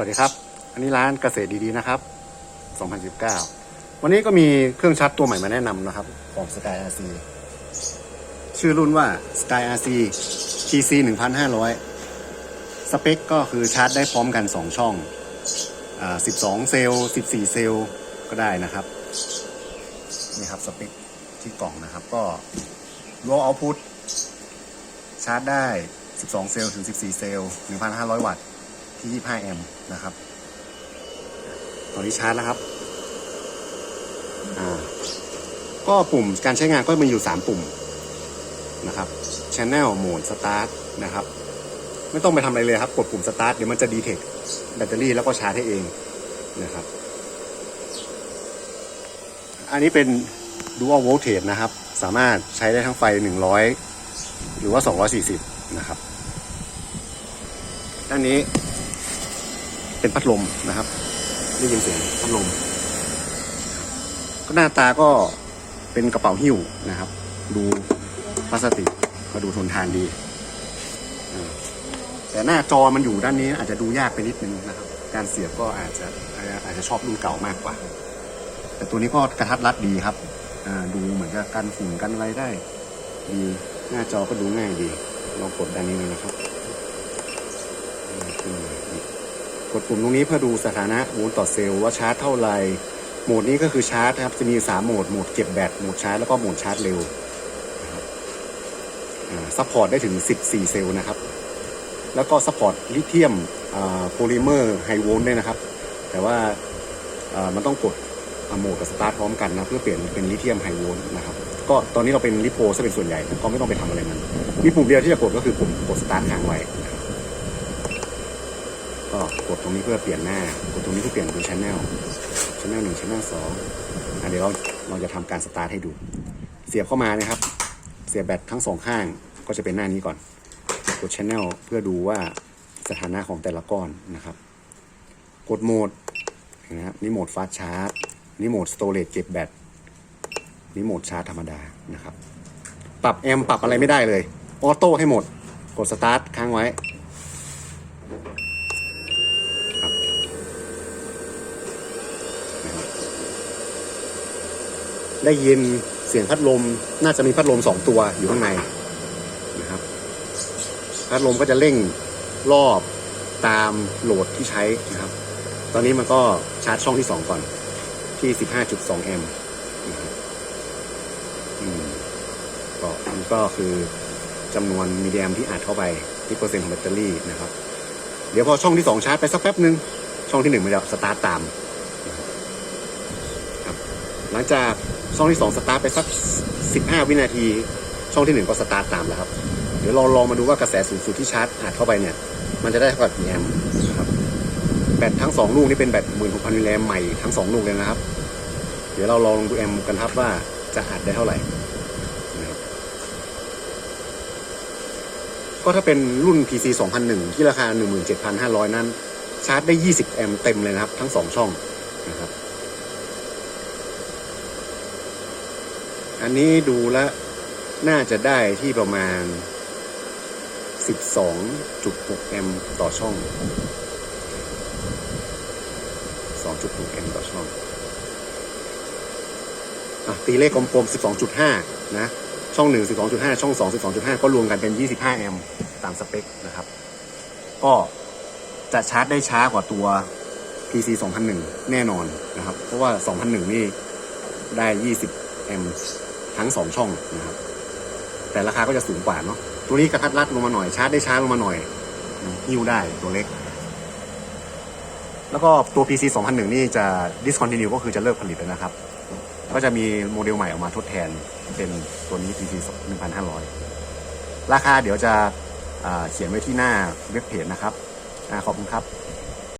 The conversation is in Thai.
วัสดีครับ อันนี้ร้านเกษตรดีๆนะครับ 2019 วันนี้ก็มีเครื่องชาร์จตัวใหม่มาแนะนำนะครับ ของ Sky RC ชื่อรุ่นว่า Sky RC TC 1500 สเปคก็คือชาร์จได้พร้อมกัน 2 ช่องอา12 เซลล์ 14 เซลล์ก็ได้นะครับ นี่ครับสเปคที่กล่องนะครับ ก็ low output ชาร์จได้ 12 เซลล์ถึง 14 เซลล์ 1,500 วัตต์ ที่ 25 แอมป์นะครับ ตอนนี้ชาร์จแล้วครับ อ่า ก็ปุ่มการใช้งานก็มีอยู่ 3 ปุ่มนะครับ Channel Mode Start นะครับ ไม่ต้องไปทำอะไรเลยครับ กดปุ่ม Start เดี๋ยวมันจะดีเทคแบตเตอรี่แล้วก็ชาร์จให้เองนะครับ อันนี้เป็น Dual Voltage นะครับ สามารถใช้ได้ทั้งไฟ 100 หรือว่า 240 นะครับ ด้านนี้ เป็นพัดลมนะครับได้ยินเสียงพัดลม ก็หน้าตาก็เป็นกระเป๋าหิ้วนะครับ ดูพลาสติกก็ดูทนทานดี แต่หน้าจอมันอยู่ด้านนี้อาจจะดูยากไปนิดนึงนะครับ การเสียบก็อาจจะอาจจะชอบรุ่นเก่ามากกว่า แต่ตัวนี้ก็กระทัดรัดดีครับดูเหมือนกับกันฝุ่นกันอะไรได้ดีหน้าจอก็ดูง่ายดีลองกดด้านนี้นะครับ ก ดปุ่มตรงนี้เพื่อดูสถานะโวลต์ต่อเซลล์ว่าชาร์จเท่าไหร่โหมดนี้ก็คือชาร์จนะครับจะมี3โหมดโหมดเก็บแบตโหมดชาร์จแล้วก็โหมดชาร์จเร็วนะครับซัพพอร์ตได้ถึง 14 เซลล์นะครับ แล้วก็ซัพพอร์ตลิเธียมโพลิเมอร์ไฮโวลต์ด้วยนะครับ แต่ว่าอ่ามันต้องกดอ่าโหมดกับสตาร์ทพร้อมกันนะเพื่อเปลี่ยนเป็นลิเธียมไฮโวลต์นะครับก็ตอนนี้เราเป็นลิโพซะเป็นส่วนใหญ่ก็ไม่ต้องไปทำอะไรมัน มีปุ่มเดียวที่จะกดก็คือปุ่มกดสตาร์ทค้างไว้นะครับ ก็กดตรงนี้เพื่อเปลี่ยนหน้า กดตรงนี้เพื่อเปลี่ยนเป็นชแนลชแนลหนึ่งชแนลสองอะเดี๋ยวเราเราจะทำการสตาร์ทให้ดู เสียบเข้ามานะครับ เสียบแบตทั้งสองข้างก็จะเป็นหน้านี้ก่อน กดชแนลเพื่อดูว่าสถานะของแต่ละก้อนนะครับ กดโหมดนะครับนี่โหมดฟาสชาร์จนี่โหมดสโตรจเก็บแบตนี่โหมดชาร์จธรรมดานะครับ ปรับแอมปรับอะไรไม่ได้เลย ออโต้ให้หมด กดสตาร์ทค้างไว้ ได้ยินเสียงพัดลม น่าจะมีพัดลมสองตัวอยู่ข้างในนะครับ พัดลมก็จะเร่งรอบตามโหลดที่ใช้นะครับ ตอนนี้มันก็ชาร์จช่องที่สองก่อน ที่15.2แอมป์นะครับอืมก็มันก็คือจำนวนมิลลิแอมที่อัดเข้าไปที่เปอร์เซ็นต์ของแบตเตอรี่นะครับ เดี๋ยวพอช่องที่สองชาร์จไปสักแป๊บหนึ่งช่องที่หนึ่งมันจะสตาร์ตตามหลังจาก ช่องที่2สตาร์ทไปสัก15วินาที ช่องที่1ก็สตาร์ทตามแล้วครับเดี๋ยวเราลองมาดูว่ากระแสสูงสุดที่ชาร์จอัดเข้าไปเนี่ย มันจะได้เท่ากับกี่แอมป์นะครับแบตทั้ง2ลูกนี่เป็นแบต16,000มิลลิแอมใหม่ทั้ง2ลูกเลยนะครับ เดี๋ยวเราลองดูแอมป์กันครับว่าจะอัดได้เท่าไหร่นะครับก็ถ้าเป็นรุ่น PC 2001 ที่ราคา 17,500 นั้น ชาร์จได้ 20 แอมป์เต็มเลยนะครับ ทั้ง 2 ช่องนะครับ อันนี้ดูแล้วน่าจะได้ที่ประมาณ 12.6 แอมป์ต่อช่อง 2.6 แอมป์ต่อช่องอตีเลขกลมๆ 12.5 นะ ช่อง 1 12.5 ช่อง 2 12.5 ก็รวมกันเป็น 25 แอมป์ตามสเปคนะครับ ก็จะชาร์จได้ช้ากว่าตัว PC 2001 แน่นอนนะครับ เพราะว่า 2001 นี่ได้ 20 แอมป์ ทั้ง 2 ช่องนะครับแต่ราคาก็จะสูงกว่าเนาะตัวนี้กระทัดรัดลงมาหน่อยชาร์จได้ช้าลงมาหน่อยหิ้วได้ตัวเล็ก แล้วก็ตัว PC 2001 นี่จะ discontinue ก็คือจะเลิกผลิตแล้วนะครับ ก็จะมีโมเดลใหม่ออกมาทดแทนเป็นตัวนี้ PC 1500 ราคาเดี๋ยวจะเขียนไว้ที่หน้าเว็บเพจนะครับอขอบคุณครับ